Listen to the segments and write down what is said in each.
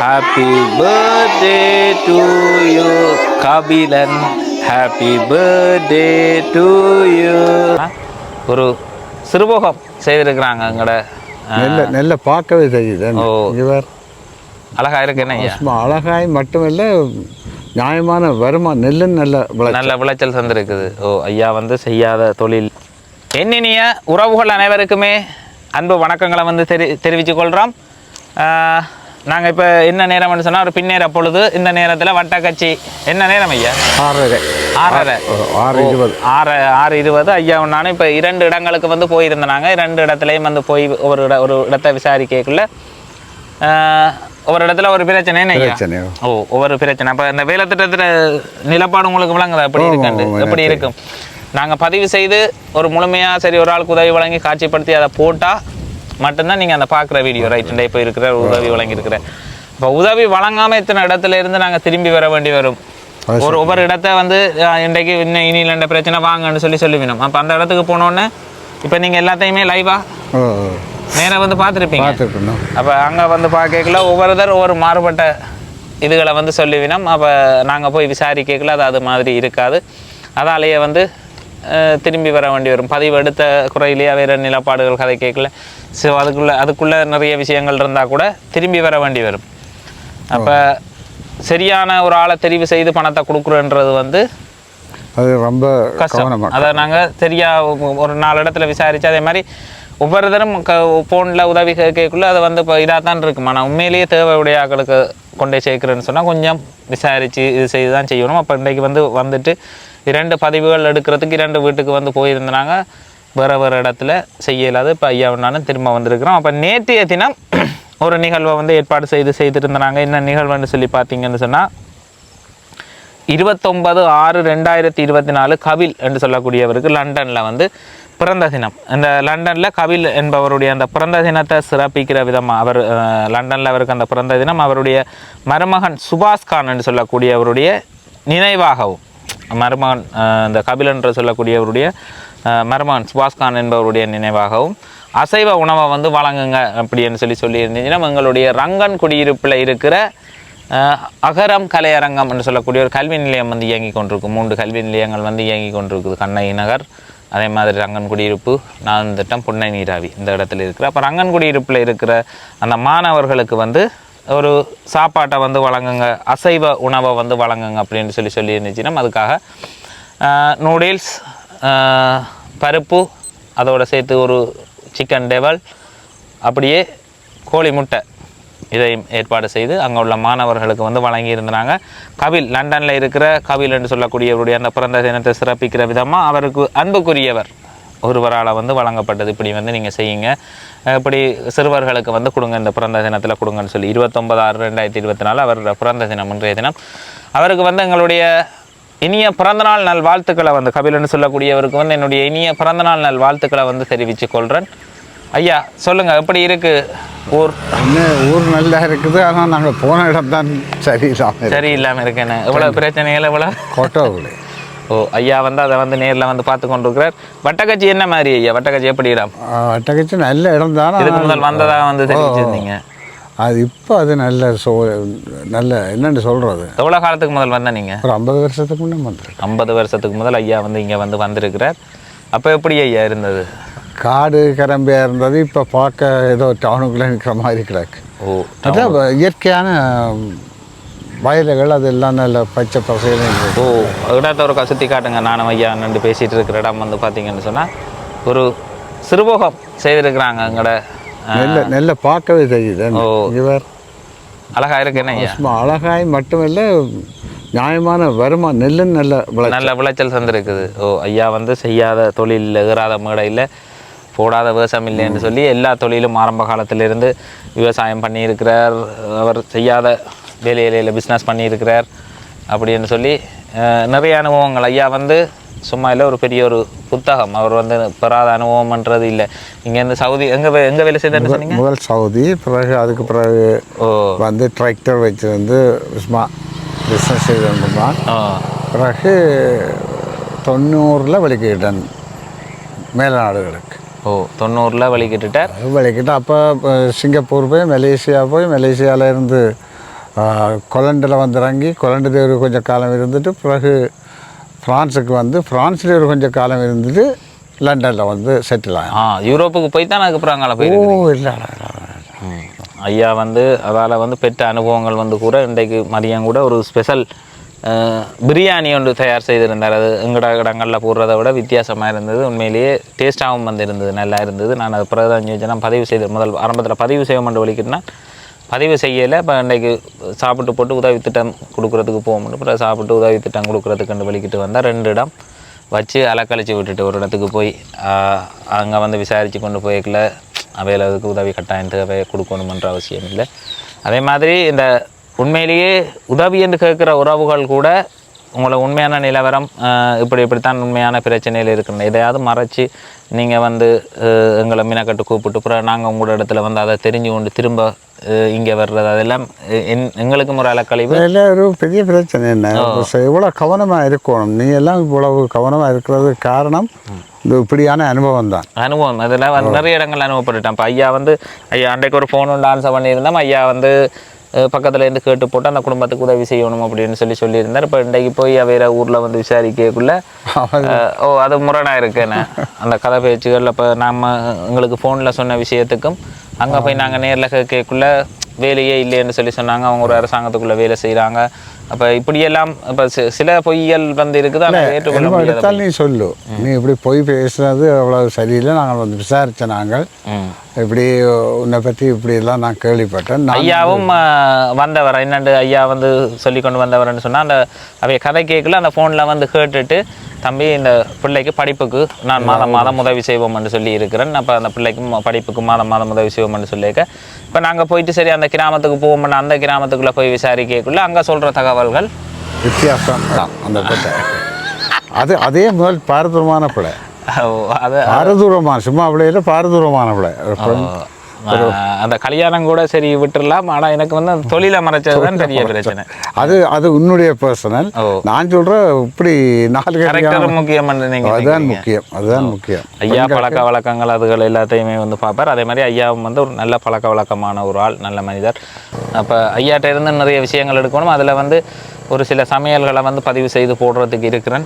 Happy birthday to you Kabilan happy birthday to you ஒரு சிறுபோகம் செய்திருக்கிறாங்க எங்களோட நெல்ல நெல்லை பார்க்கவே தெரியுது. இவர் அழகா இருக்கு என்ன அழகாய் மட்டுமில்லை நியாயமான நெல்லுன்னு நல்ல விளை நல்ல விளைச்சல் தந்திருக்குது. ஓ ஐயா வந்து செய்யாத தொழில். எண்ணினிய உறவுகள் அனைவருக்குமே அன்பு வணக்கங்களை வந்து தெரி தெரிவித்துக் கொள்கிறோம் நாங்கள் இப்போ என்ன நேரம்னு சொன்னால் ஒரு பின்னேற பொழுது இந்த நேரத்தில் வட்டக்கட்சி. என்ன நேரம் ஐயா? ஆறரை. ஆறரை. ஆறு இருபது. ஆறு ஆறு இருபது. ஐயா நானும் இப்போ இரண்டு இடங்களுக்கு வந்து போயிருந்தாங்க இரண்டு இடத்துலையும் வந்து போய் ஒரு இட ஒரு இடத்தை விசாரிக்கக்குள்ள ஆஹ், ஒரு இடத்துல ஒரு பிரச்சனை பிரச்சனையோ ஓ. ஒவ்வொரு பிரச்சனை. அப்போ இந்த வேலை திட்டத்தில் நிலப்பாடு உங்களுக்கு விளங்குதா? எப்படி ஆமா, எப்படி இருக்கும்? நாங்கள் பதிவு செய்து ஒரு முழுமையாக சரி ஒரு ஆளுக்கு உதவி வழங்கி காட்சிப்படுத்தி அதை போட்டால் மட்டும்தான் நீங்கள் அந்த பார்க்குற வீடியோ ரைட் இப்போ இருக்கிற உதவி வழங்கியிருக்கிற. இப்போ உதவி வழங்காமல் இத்தனை இடத்துல இருந்து நாங்கள் திரும்பி வர வேண்டி வரும். ஒரு ஒவ்வொரு இடத்த வந்து இன்றைக்கு இன்னும் இனியில் இந்த பிரச்சனை வாங்கன்னு சொல்லி சொல்லுவினோம் அப்போ அந்த இடத்துக்கு போனோன்னே இப்போ நீங்கள் எல்லாத்தையுமே லைவாக நேராக வந்து பார்த்துருப்பீங்க. அப்போ அங்கே வந்து பார்க்கல ஒவ்வொருத்தர் ஒவ்வொரு மாறுபட்ட இதுகளை வந்து சொல்லிவினோம் அப்போ நாங்கள் போய் விசாரிக்கல அது அது மாதிரி இருக்காது. அதாலேயே வந்து திரும்பி வர வேண்டி வரும். பதிவு எடுத்த குறையிலேயே வேறு நிலப்பாடுகள் கதை கேட்கல. ஸோ அதுக்குள்ளே அதுக்குள்ளே நிறைய விஷயங்கள் இருந்தால் கூட திரும்பி வர வேண்டி வரும். அப்போ சரியான ஒரு ஆளை தெரிவு செய்து பணத்தை கொடுக்குறன்றது வந்து அது ரொம்ப கஷ்டம். அதை நாங்கள் சரியா ஒரு நாலு இடத்துல விசாரிச்சு அதே மாதிரி ஒவ்வொருத்தரும் க ஃபோனில் உதவி கேட்கக்குள்ள அது வந்து இப்போ இதாக தான் இருக்கும் ஆனால் உண்மையிலேயே தேவையுடைய ஆட்களுக்கு கொண்டே சேர்க்குறேன்னு சொன்னால் கொஞ்சம் விசாரித்து இது செய்து தான் செய்யணும். அப்போ இன்றைக்கு வந்து வந்துட்டு இரண்டு பதிவுகள் எடுக்கிறதுக்கு இரண்டு வீட்டுக்கு வந்து போயிருந்தாங்க. வேறு வேறு இடத்துல செய்ய இல்லாத இப்போ ஐயா நானும் திரும்ப வந்திருக்கிறோம். அப்போ நேற்றைய தினம் ஒரு நிகழ்வை வந்து ஏற்பாடு செய்து செய்திருந்தாங்க. என்ன நிகழ்வுன்னு சொல்லி பார்த்தீங்கன்னு சொன்னால் இருபத்தொன்பது ஆறு ரெண்டாயிரத்தி இருபத்தி நாலு கவில் என்று சொல்லக்கூடியவருக்கு லண்டனில் வந்து பிறந்த தினம். இந்த லண்டனில் கவில் என்பவருடைய அந்த பிறந்த தினத்தை சிறப்பிக்கிற விதமாக அவர் லண்டனில் அவருக்கு அந்த பிறந்த தினம் அவருடைய மருமகன் சுபாஷ் கான் என்று சொல்லக்கூடியவருடைய நினைவாகவும் மருமான் இந்த கபில் என்று சொல்லக்கூடியவருடைய மருமான் சுபாஸ்கான் என்பவருடைய நினைவாகவும் அசைவ உணவை வந்து வழங்குங்க அப்படின்னு சொல்லி சொல்லியிருந்தீங்கன்னா எங்களுடைய ரங்கன் குடியிருப்பில் இருக்கிற அகரம் கலையரங்கம் என்று சொல்லக்கூடிய ஒரு கல்வி நிலையம் வந்து இயங்கி கொண்டிருக்கும். மூன்று கல்வி நிலையங்கள் வந்து இயங்கி கொண்டிருக்குது. கண்ணகி நகர் அதே மாதிரி ரங்கன் குடியிருப்பு நான்திட்டம் புன்னை நீராவி இந்த இடத்துல இருக்கிற. அப்போ ரங்கன் குடியிருப்பில் இருக்கிற அந்த மாணவர்களுக்கு வந்து ஒரு சாப்பாட்டை வந்து வழங்குங்க அசைவ உணவை வந்து வழங்குங்க அப்படின்னு சொல்லி சொல்லி இருந்துச்சுன்னா அதுக்காக நூடுல்ஸ் பருப்பு அதோட சேர்த்து ஒரு சிக்கன் டெவல் அப்படியே கோழி முட்டை இதையும் ஏற்பாடு செய்து அங்கே உள்ள மாணவர்களுக்கு வந்து வழங்கியிருந்தாங்க. கபில் லண்டனில் இருக்கிற கபில் என்று சொல்லக்கூடியவருடைய அந்த பிறந்த தினத்தை சிறப்பிக்கிற விதமாக அவருக்கு அன்புக்குரியவர். ஒருவரால் வந்து வழங்கப்பட்டது. இப்படி வந்து நீங்கள் செய்யுங்க. இப்படி சிறுவர்களுக்கு வந்து கொடுங்க. இந்த பிறந்த தினத்தில் கொடுங்கன்னு சொல்லி இருபத்தொன்பது ஆறு ரெண்டாயிரத்தி இருபத்தி நாலு அவரோட பிறந்த தினம் இன்றைய தினம். அவருக்கு வந்து எங்களுடைய இனிய பிறந்தநாள் நல் வாழ்த்துக்களை வந்து கபிலன்னு சொல்லக்கூடியவருக்கு வந்து என்னுடைய இனிய பிறந்தநாள் நல் வாழ்த்துக்களை வந்து தெரிவித்துக் கொள்கிறேன் ஐயா சொல்லுங்க எப்படி இருக்கு ஊர்? ஊர் நல்லா இருக்குது. ஆனால் நாங்கள் போன இடம் தான் சரியில்லாமல் இருக்கு. சரியில்லாம இருக்கேன்னு. எவ்வளவு பிரச்சனைகள் எவ்வளவு? கோட்டோவில் ஓ ஐயா வந்து அதை வந்து நேர்ல வந்து பார்த்து கொண்டிருக்கிறார். வட்டக்கட்சி என்ன மாதிரி ஐயா? வட்டக்கட்சி எப்படி இடம்? அட்டகச்சு நல்ல இடம் தானே. இதுக்கு முதல் வந்ததா வந்து தெரிவிச்சிருந்தீங்க? அது இப்போ அது நல்ல சோ நல்ல என்னன்னு சொல்கிறது எவ்வளவு காலத்துக்கு முதல் வந்த நீங்க? ஒரு ஐம்பது வருஷத்துக்கு முன்னே வந்துருக்கு ஐம்பது வருஷத்துக்கு முதல் ஐயா வந்து இங்க வந்து வந்திருக்கிறார். அப்ப எப்படி ஐயா இருந்தது? காடு கரம்பியாக இருந்தது. இப்போ பார்க்க ஏதோ டவுனுக்குள்ளே நிற்கிற மாதிரி கிடக்கு. ஓ அதான் இயற்கையான வயல்கள் அதெல்லாம் நல்ல பச்சை பசையில ஓ இடத்த ஒரு கசுத்தி காட்டுங்க. நானும் ஐயா நின்று பேசிட்டு இருக்கிற இடம் வந்து பார்த்தீங்கன்னு சொன்னா ஒரு சிறுபோகம் செய்திருக்கிறாங்க எங்களோட நெல்லை நெல்லை பார்க்கவே தெரியுது. ஓ. இவர் அழகா இருக்கு என்ன ஐயா? அழகாய் மட்டுமில்லை நியாயமான நெல்லுன்னு நல்ல விளை நல்ல விளைச்சல் தந்திருக்குது. ஓ ஐயா வந்து செய்யாத தொழில் ஏறாத மேடையில் போடாத விவசாயம் இல்லைன்னு சொல்லி எல்லா தொழிலும் ஆரம்ப காலத்திலிருந்து விவசாயம் பண்ணியிருக்கிறார். அவர் செய்யாத வேலையில பிஸ்னஸ் பண்ணியிருக்கிறார் அப்படின்னு சொல்லி நிறைய அனுபவங்கள். ஐயா வந்து சும்மா இல்லை ஒரு பெரிய ஒரு புத்தகம். அவர் வந்து பெறாத அனுபவம்ன்றது இல்லை. இங்கேருந்து சவுதி எங்கே எங்கே வேலை செய்தான்னு சொன்னீங்க? முதல் சவுதி பிறகு அதுக்கு பிறகு ஓ. வந்து டிராக்டர் வச்சிருந்து சும்மா பிஸ்னஸ் செய்திருந்தான் ஓ பிறகு தொண்ணூறில் வெளிக்கிட்டேன் மேல்நாடுகளுக்கு ஓ தொண்ணூறில் வழி கேட்டுட்டார் வெளிக்கிட்டு அப்போ சிங்கப்பூர் போய் மலேசியா போய் மலேசியாவில் இருந்து கொலண்டில் வந்து இறங்கி கொலண்டில் ஒரு கொஞ்சம் காலம் இருந்துட்டு பிறகு ஃப்ரான்ஸுக்கு வந்து ஃப்ரான்ஸில் ஒரு கொஞ்சம் காலம் இருந்துட்டு லண்டனில் வந்து செட்டில் ஆகும் ஆ யூரோப்புக்கு போய் தான் அதுக்கப்புறம் அங்கே போய் ஓ இல்லை ஐயா வந்து அதால் வந்து பெற்ற அனுபவங்கள் வந்து கூட இன்றைக்கு மதியம் கூட ஒரு ஸ்பெஷல் பிரியாணி ஒன்று தயார் செய்திருந்தார். அது எங்கட இடங்களில் போடுறதை விட வித்தியாசமாக இருந்தது. உண்மையிலேயே டேஸ்ட்டாகவும் வந்து இருந்தது நல்லா இருந்தது. நான் அது பிரதான் யோஜனா பதிவு செய்து முதல் ஆரம்பத்தில் பதிவு செய்ய மட்டும் வலிக்கிட்டேன்னா பதிவு செய்யலை. இப்போ இன்றைக்கு சாப்பிட்டு போட்டு உதவி திட்டம் கொடுக்குறதுக்கு போக முடியும் அப்புறம் சாப்பிட்டு உதவி திட்டம் கொடுக்குறதுக்குன்னு வலிக்கிட்டு வந்தால் ரெண்டு இடம். வச்சு அலக்கழிச்சு விட்டுட்டு ஒரு இடத்துக்கு போய் அங்கே வந்து விசாரித்து கொண்டு போய்க்கல. அவையில் அதுக்கு உதவி கட்டாயம் தேவை கொடுக்கணுமன்ற அவசியம் இல்லை. அதே மாதிரி இந்த உண்மையிலேயே உதவி என்று கேட்குற உறவுகள் கூட உங்களை உண்மையான நிலவரம் இப்படி இப்படித்தான் உண்மையான பிரச்சனையில் இருக்குன்னு எதையாவது மறைச்சி நீங்கள் வந்து எங்களை மீனக்கட்டு கூப்பிட்டு அப்புறம் நாங்கள் உங்களோட இடத்துல வந்து அதை தெரிஞ்சு கொண்டு திரும்ப இங்கே வர்றது அதெல்லாம் என் எங்களுக்கும் ஒரு அலக்கழிவு? இதில் ஒரு பெரிய பிரச்சனை என்ன இவ்வளோ கவனமாக இருக்கணும்? நீ எல்லாம் இவ்வளவு கவனமாக இருக்கிறது காரணம் இந்த இப்படியான அனுபவம் தான். அனுபவம். அதில் வந்து நிறைய இடங்கள் அனுபவப்பட்டுட்டேன். இப்போ ஐயா வந்து ஐயா அன்றைக்கு ஒரு ஃபோன் ஒன்று ஆன்சர் பண்ணியிருந்தோம். ஐயா வந்து பக்கத்துல இருந்து கேட்டு போட்டு அந்த குடும்பத்துக்கு உதவி செய்யணும் அப்படின்னு சொல்லி சொல்லியிருந்தார். இப்போ இன்றைக்கு போய் வேற ஊரில் வந்து விசாரிக்கக்குள்ள ஓ அது முரணாக இருக்குன்னு அந்த கதை பேச்சுகள் இப்போ நம்ம எங்களுக்கு ஃபோனில் சொன்ன விஷயத்துக்கும் அங்கே போய் நாங்கள் நேரில் கேட்கக்குள்ள வேலையே இல்லைன்னு சொல்லி சொன்னாங்க. அவங்க ஒரு அரசாங்கத்துக்குள்ளே வேலை செய்கிறாங்க அப்போ இப்படியெல்லாம் இப்போ சில பொய்யல் வந்து இருக்குது. ஆனால் எடுத்தால் நீ சொல்லு. நீ இப்படி போய் பேசுனது அவ்வளவு சரியில்லை. நாங்கள் வந்து விசாரித்த நாங்கள். இப்படி உன்னை பற்றி இப்படியெல்லாம் நான் கேள்விப்பட்டேன். ஐயாவும் வந்தவர்? என்னண்டு ஐயா வந்து சொல்லி கொண்டு வந்தவர்னு சொன்னால் அந்த அவைய கதை கேட்கல அந்த ஃபோனில் வந்து கேட்டுட்டு தம்பி இந்த பிள்ளைக்கு படிப்புக்கு நான் மாதம் மாதம் உதவி செய்வோம்னு சொல்லி இருக்கிறேன் அப்போ அந்த பிள்ளைக்கு ம- படிப்புக்கு மாதம் மாதம் உதவி செய்வோம்னு சொல்லியிருக்க. இப்போ நாங்கள் போயிட்டு சரி அந்த கிராமத்துக்கு போவோம்னு அந்த கிராமத்துக்குள்ளே போய் விசாரிக்கக்குள்ள அங்கே சொல்கிற தகவல்கள். வித்தியாசம் தான் அந்த பிள்ளை அது அதே முதல் பாரதூரமான பிள்ளை. பாரதூரமான சும்மா அப்படியே பாரதூரமான பிள்ளை ஒரு பெண். ஆஹ், அந்த கல்யாணம் கூட சரி விட்டுறலாம் ஆனால் எனக்கு வந்து அந்த தொழிலை மறைச்சது தான் பெரிய பிரச்சனை. அது அது உன்னுடைய பர்சனல். நான் சொல்கிறேன் இப்படி நாலு கரெக்டர் முக்கியம் அதுதான் முக்கியம் அதுதான் முக்கியம். ஐயா பழக்க வழக்கங்கள் அதுகள் எல்லாத்தையுமே வந்து பார்ப்பார். அதே மாதிரி ஐயாவும் வந்து ஒரு நல்ல பழக்க வழக்கமான ஒரு ஆள் நல்ல மனிதர். அப்போ ஐயாட்ட இருந்து நிறைய விஷயங்கள் எடுக்கணும். அதில் வந்து ஒரு சில சமையல்களை வந்து பதிவு செய்து போடுறதுக்கு இருக்கிறேன்.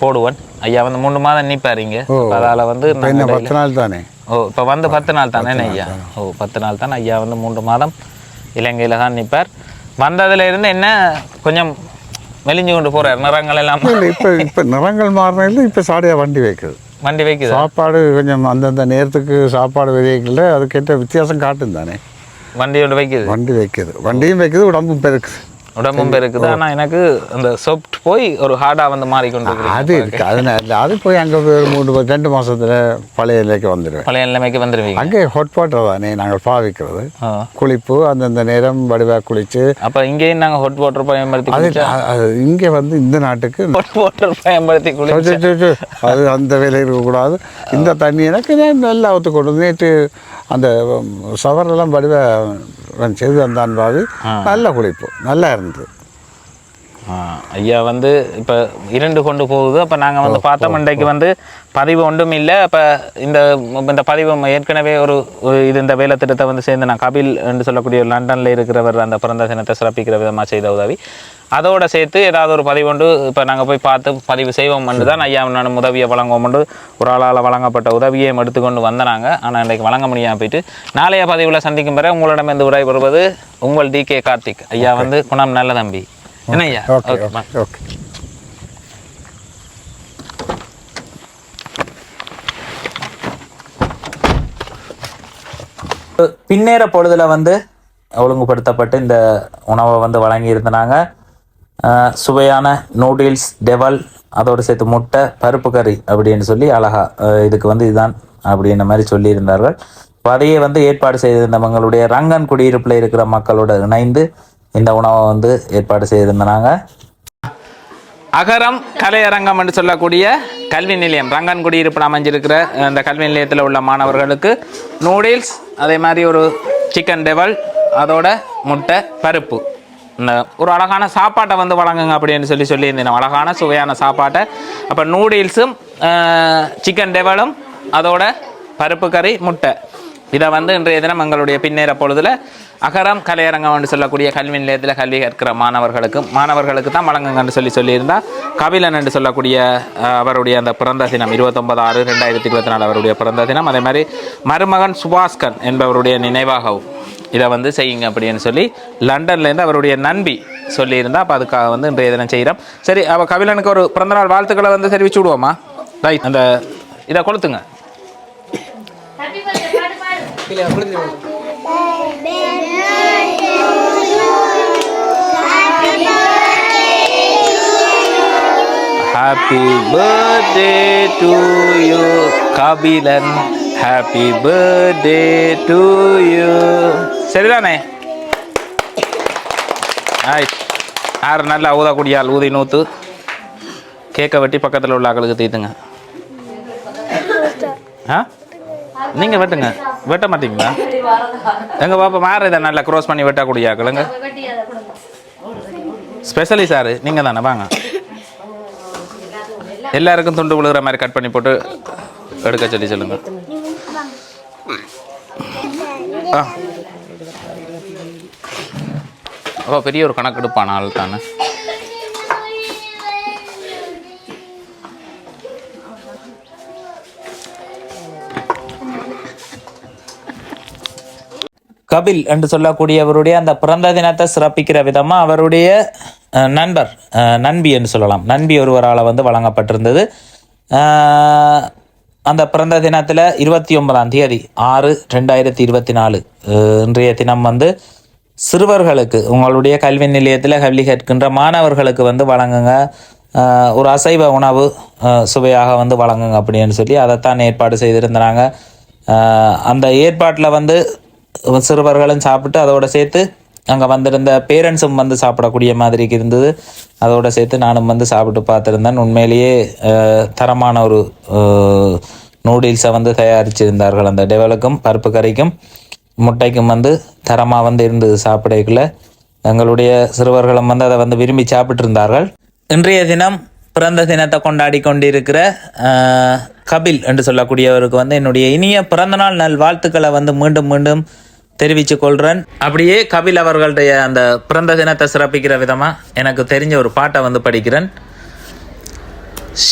போடுவேன். ஐயா வந்து மூணு மாதம் நிற்பாருங்க அதால் வந்து பத்து நாள் தானே? ஓ இப்போ வந்து பத்து நாள் தானே ஐயா? ஓ பத்து நாள் தான். ஐயா வந்து மூன்று மாதம் இலங்கையில் தான் நிற்பார் வந்ததுல இருந்து என்ன கொஞ்சம் மெலிஞ்சு கொண்டு போகிறார் நிறங்கள் எல்லாம். இப்போ இப்போ நிறங்கள் மாறினதில் இப்போ சாடியாக வண்டி வைக்குது. வண்டி வைக்குது? சாப்பாடு கொஞ்சம் அந்தந்த நேரத்துக்கு சாப்பாடு விதைக்கல அதுக்கேற்ற வித்தியாசம் காட்டும் தானே. வண்டியோட வைக்குது. வண்டி வைக்குது. வண்டியும் வைக்குது உடம்பும் பெருக்குது. உடம்பும் இருக்குது ஆனா எனக்கு அந்த சாஃப்ட் போய் ஒரு ஹார்டா வந்து மாறிக்கொண்டு அது இருக்கு. அதனால அது போய் அங்கே ஒரு மூணு ரெண்டு மாசத்துல பழைய நிலைக்கு வந்துடுவேன் பழைய நிலைமைக்கு வந்துருவீங்க. அங்கே ஹாட் வாட்டர் தானே. நாங்கள் பாவிக்கிறது. குளிப்பு அந்தந்த நேரம் வடிவாக குளிச்சு. அப்ப இங்கேயும் நாங்க ஹாட் வாட்டர் பயன்படுத்தி அது அது இங்கே வந்து இந்த நாட்டுக்கு ஹாட் வாட்டர் பயன்படுத்தி குளி சு, சு, சு, அது அந்த வேலை இருக்கக்கூடாது. இந்த தண்ணி எனக்கு நல்லா ஒத்து கொண்டு வந்து நேற்று அந்த சவரெல்லாம் வடிவ செய்து வந்தான் பாவி. நல்ல குளிப்பு நல்லா இருந்தது. ஐயா வந்து இப்போ இரண்டு கொண்டு போகுது. அப்போ நாங்கள் வந்து பார்த்தோம் இன்றைக்கு வந்து பதிவு ஒன்றும் இல்லை. அப்போ இந்த இந்த பதிவு ஏற்கனவே ஒரு ஒரு இது இந்த வேலை திட்டத்தை வந்து சேர்ந்து நான் கபில் என்று சொல்லக்கூடிய லண்டனில் இருக்கிறவர் அந்த பிறந்த தினத்தை சிறப்பிக்கிற விதமாக செய்த உதவி. அதோட சேர்த்து ஏதாவது ஒரு பதிவு ஒன்று இப்போ நாங்கள் போய் பார்த்து பதிவு செய்வோம் என்று தான் ஐயா நான் உதவியை வழங்குவோம் என்று ஒரு ஆளால் வழங்கப்பட்ட உதவியை எடுத்துக்கொண்டு வந்தனாங்க. ஆனால் இன்றைக்கு வழங்க முடியாமல் போயிட்டு நாளைய பதிவில் சந்திக்கும் வரை உங்களிடம் இந்த உரை வருவது உங்கள் டி கே கார்த்திக். ஐயா வந்து குணம் நல்ல தம்பி. என்ன ஐயா ஓகே ஓகே பின்னேற பொழுதுல வந்து ஒழுங்குபடுத்தப்பட்டு இந்த உணவை வந்து வழங்கியிருந்தாங்க அஹ் சுவையான நூடுல்ஸ் டெவல் அதோடு சேர்த்து முட்டை பருப்பு கறி அப்படின்னு சொல்லி அழகா இதுக்கு வந்து இதுதான் அப்படின்ற மாதிரி சொல்லியிருந்தார்கள். இப்போ அதையே வந்து ஏற்பாடு செய்திருந்தவங்களுடைய ரங்கன் குடியிருப்பில் இருக்கிற மக்களோட இணைந்து இந்த உணவை வந்து ஏற்பாடு செய்திருந்தாங்க. அகரம் கலையரங்கம் என்று சொல்லக்கூடிய கல்வி நிலையம் ரங்கன் குடியிருப்பில் அமைஞ்சிருக்கிற அந்த கல்வி நிலையத்தில் உள்ள மாணவர்களுக்கு நூடுல்ஸ் அதே மாதிரி ஒரு சிக்கன் டெவல் அதோட முட்டை பருப்பு. ஒரு அழகான சாப்பாட்டை வந்து வழங்குங்க அப்படின்னு சொல்லி சொல்லியிருந்தேன். அழகான சுவையான சாப்பாட்டை. அப்போ நூடுல்ஸும் சிக்கன் டெவலும் அதோட பருப்பு கறி முட்டை. இதை வந்து இன்றைய தினம் எங்களுடைய பின்னேற பொழுதுல அகரம் கலையரங்கம் என்று சொல்லக்கூடிய கல்வி நிலையத்தில் கல்வி கற்கிற மாணவர்களுக்கு மாணவர்களுக்கு தான் வழங்குங்கன்னு சொல்லி சொல்லியிருந்தால் கபிலன் என்று சொல்லக்கூடிய அவருடைய அந்த பிறந்த தினம் இருபத்தொன்பது ஆறு ரெண்டாயிரத்தி இருபத்தி நாலு அவருடைய பிறந்த தினம். அதே மாதிரி மருமகன் சுபாஸ்கன் என்பவருடைய நினைவாகவும் இதை வந்து செய்யுங்க அப்படின்னு சொல்லி லண்டன்லேருந்து அவருடைய நண்பி சொல்லியிருந்தா அப்போ அதுக்காக வந்து இன்றைய தினம் செய்கிறோம் சரி அவள் கபிலனுக்கு ஒரு பிறந்தநாள் வாழ்த்துக்களை வந்து தெரிவிச்சு விடுவோமா? ரைட் அந்த இதை கொளுத்துங்க. Happy birthday to you Kabilan happy birthday to you சரிதானே? ஆயிட் யார் நல்லா ஊதக்கூடிய ஆள் ஊதி நூற்று கேக்கை வெட்டி பக்கத்தில் உள்ள ஆக்களுக்கு தீத்துங்க. ஆ? நீங்கள் வெட்டுங்க. வெட்ட மாட்டீங்களா? எங்கள் பாப்பா மாற இதை நல்லா க்ரோஸ் பண்ணி வெட்டக்கூடிய ஆக்களுங்க. ஸ்பெஷலி சார் நீங்கள் தானே வாங்க. எல்லாருக்கும் துண்டு விழுகிற மாதிரி கட் பண்ணி போட்டு எடுக்க சொல்லி சொல்லுங்க. ஆ. அப்போ பெரிய ஒரு கணக்கெடுப்பான ஆள் தானே. கபில் என்று சொல்லக்கூடியவருடைய அந்த பிறந்த தினத்தை சிறப்பிக்கிற விதமாக அவருடைய அஹ், நண்பர் அஹ், நண்பி என்று சொல்லலாம். நண்பி ஒருவரால் வந்து வழங்கப்பட்டிருந்தது. அந்த பிறந்த தினத்தில் இருபத்தி ஒன்பதாம் தேதி ஆறு ரெண்டாயிரத்தி இருபத்தி நாலு இன்றைய தினம் வந்து சிறுவர்களுக்கு உங்களுடைய கல்வி நிலையத்தில் கல்வி கற்கின்ற மாணவர்களுக்கு வந்து வழங்குங்க. ஒரு அசைவ உணவு சுவையாக வந்து வழங்குங்க அப்படின்னு சொல்லி அதைத்தான் ஏற்பாடு செய்திருந்தாங்க. அந்த ஏற்பாட்டில் வந்து சிறுவர்களும் சாப்பிட்டு அதோட சேர்த்து அங்கே வந்திருந்த பேரண்ட்ஸும் வந்து சாப்பிடக்கூடிய மாதிரி இருந்தது. அதோட சேர்த்து நானும் வந்து சாப்பிட்டு பார்த்துருந்தேன். உண்மையிலேயே தரமான ஒரு நூடுல்ஸை வந்து தயாரிச்சிருந்தார்கள் அந்த டெவலுக்கும் பருப்பு கறிக்கும். முட்டைக்கும் வந்து தரமாக வந்து இருந்தது சாப்பிடக்குள்ள. எங்களுடைய சிறுவர்களும் வந்து அதை வந்து விரும்பி சாப்பிட்டு இருந்தார்கள் இன்றைய தினம் பிறந்த தினத்தை கொண்டாடி கொண்டிருக்கிற கபில் என்று சொல்லக்கூடியவருக்கு வந்து என்னுடைய இனிய பிறந்தநாள் நல் வாழ்த்துக்களை வந்து மீண்டும் மீண்டும் தெரிவித்து கொள்கிறேன் அப்படியே கபில் அவர்களுடைய அந்த பிறந்த தினத்தை சிறப்பிக்கிற விதமாக எனக்கு தெரிஞ்ச ஒரு பாட்டை வந்து படிக்கிறேன்.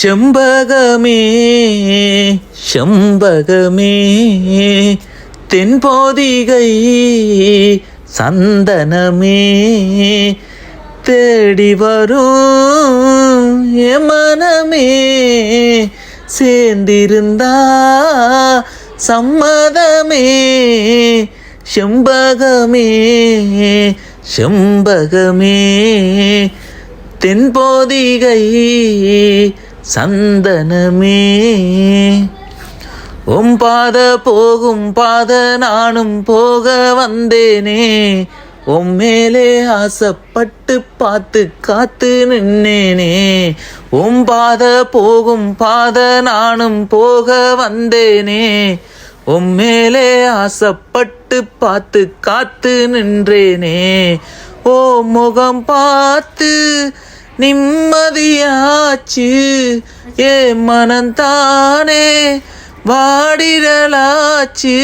செம்பகமே செம்பகமே தென்போதிகை சந்தனமே தேடி வரும் எமனமே சேர்ந்திருந்தா சம்மதமே செம்பகமே செம்பகமே. தென்போதிகை சந்தனமே. உம் பாத போகும் பாத நானும் போக வந்தேனே. உம் மேலே ஆசைப்பட்டு பார்த்து காத்து நின்னேனே. உம் பாத போகும் பாத நானும் போக வந்தேனே. உம் மேலே ஆசைப்பட்டு பார்த்து காத்து நின்றேனே. ஓ முகம் பார்த்து நிம்மதியாச்சு. ஏ மனந்தானே. வாடிடலாச்சு.